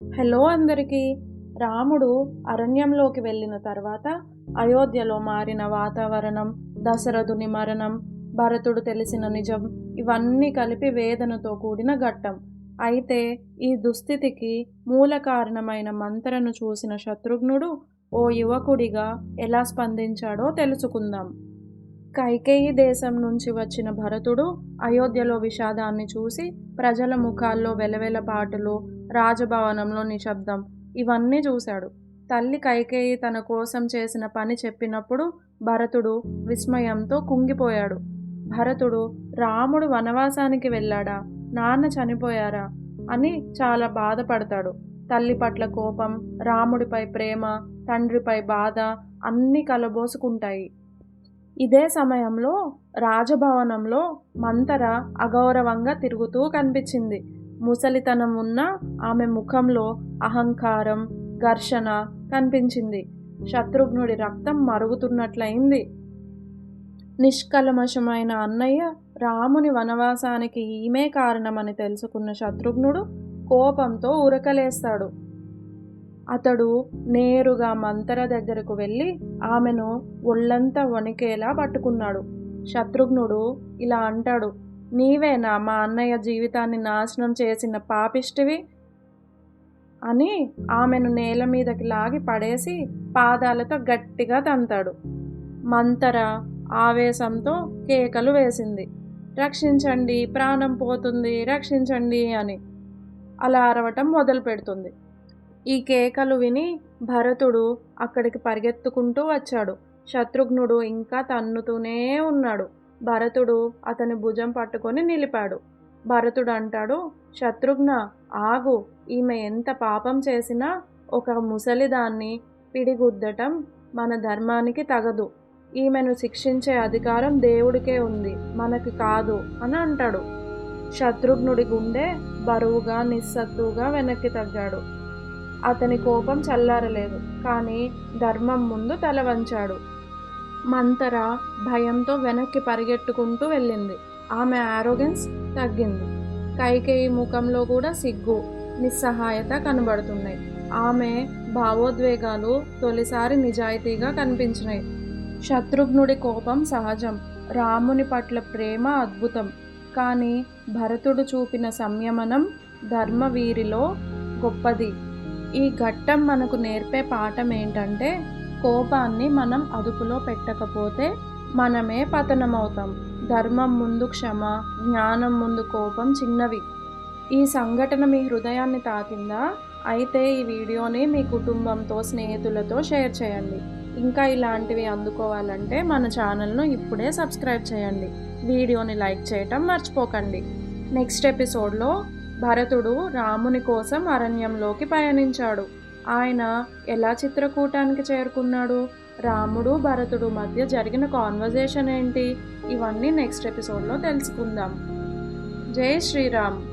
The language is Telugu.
హలో అందరికీ. రాముడు అరణ్యంలోకి వెళ్ళిన తర్వాత అయోధ్యలో మారిన వాతావరణం దశరథుని మరణం భరతుడు తెలిసిన నిజం ఇవన్నీ కలిపి వేదనతో కూడిన ఘట్టం. అయితే ఈ దుస్థితికి మూల కారణమైన మంత్రను చూసిన శత్రుఘ్నుడు ఓ యువకుడిగా ఎలా స్పందించాడో తెలుసుకుందాం. కైకేయి దేశం నుంచి వచ్చిన భరతుడు అయోధ్యలో విషాదాన్ని చూసి ప్రజల ముఖాల్లో వెలవెలపాటులు రాజభవనంలో నిశ్శబ్దం ఇవన్నీ చూశాడు. తల్లి కైకేయి తన కోసం చేసిన పని చెప్పినప్పుడు భరతుడు విస్మయంతో కుంగిపోయాడు. భరతుడు రాముడు వనవాసానికి వెళ్ళాడా? నాన్న చనిపోయారా? అని చాలా బాధపడతాడు. తల్లి పట్ల కోపం రాముడిపై ప్రేమ తండ్రిపై బాధ అన్నీ కలబోసుకుంటాయి. ఇదే సమయంలో రాజభవనంలో మంతర అగౌరవంగా తిరుగుతూ కనిపించింది. ముసలితనం ఉన్న ఆమె ముఖంలో అహంకారం ఘర్షణ కనిపించింది. శత్రుఘ్నుడి రక్తం మరుగుతున్నట్లయింది. నిష్కలమశమైన అన్నయ్య రాముని వనవాసానికి ఈమె కారణమని తెలుసుకున్న శత్రుఘ్నుడు కోపంతో ఉరకలేస్తాడు. అతడు నేరుగా మంతర దగ్గరకు వెళ్ళి ఆమెను ఒళ్ళంతా వణికేలా పట్టుకున్నాడు. శత్రుఘ్నుడు ఇలా అంటాడు నీవేనా మా అన్నయ్య జీవితాన్ని నాశనం చేసిన పాపిష్టివి? అని ఆమెను నేల మీదకి లాగి పడేసి పాదాలతో గట్టిగా తంతాడు. మంతర ఆవేశంతో కేకలు వేసింది రక్షించండి ప్రాణం పోతుంది రక్షించండి అని. అలా అరవటం మొదలు పెడుతుంది ఈ కేకలు విని భరతుడు అక్కడికి పరిగెత్తుకుంటూ వచ్చాడు. శత్రుఘ్నుడు ఇంకా తన్నుతూనే ఉన్నాడు. భరతుడు అతని భుజం పట్టుకొని నిలిపాడు. భరతుడు అంటాడు శత్రుఘ్న ఆగు. ఈమె ఎంత పాపం చేసినా ఒక ముసలిదాన్ని పిడిగుద్దటం మన ధర్మానికి తగదు. ఈమెను శిక్షించే అధికారం దేవుడికే ఉంది. మనకి కాదు అని అంటాడు. శత్రుఘ్నుడి గుండె బరువుగా నిస్సత్తుగా వెనక్కి తగ్గాడు. అతని కోపం చల్లారలేదు కానీ ధర్మం ముందు తల వంచాడు. మంతర భయంతో వెనక్కి పరిగెట్టుకుంటూ వెళ్ళింది. ఆమె ఆరోగెన్స్ తగ్గింది. కైకేయి ముఖంలో కూడా సిగ్గు నిస్సహాయత కనబడుతున్నాయి. ఆమె భావోద్వేగాలు తొలిసారి నిజాయితీగా కనిపించినాయి. శత్రుఘ్నుడి కోపం సహజం రాముని పట్ల ప్రేమ అద్భుతం. కానీ భరతుడు చూపిన సంయమనం ధర్మవీరిలో గొప్పది. ఈ ఘట్టం మనకు నేర్పే పాఠం ఏంటంటే కోపాన్ని మనం అదుపులో పెట్టకపోతే మనమే పతనమవుతాం. ధర్మం ముందు క్షమ జ్ఞానం ముందు కోపం చిన్నవి. ఈ సంఘటన మీ హృదయాన్ని తాకిందా? అయితే ఈ వీడియోని మీ కుటుంబంతో స్నేహితులతో షేర్ చేయండి. ఇంకా ఇలాంటివి అందుకోవాలంటే మన ఛానల్ను ఇప్పుడే సబ్స్క్రైబ్ చేయండి. వీడియోని లైక్ చేయటం మర్చిపోకండి. నెక్స్ట్ ఎపిసోడ్లో భరతుడు రాముని కోసం అరణ్యంలోకి పయనించాడు. ఆయన ఎలా చిత్రకూటానికి చేరుకున్నాడు? రాముడు భరతుడు మధ్య జరిగిన కాన్వర్జేషన్ ఏంటి? ఇవన్నీ నెక్స్ట్ ఎపిసోడ్లో తెలుసుకుందాం. జై శ్రీరామ్.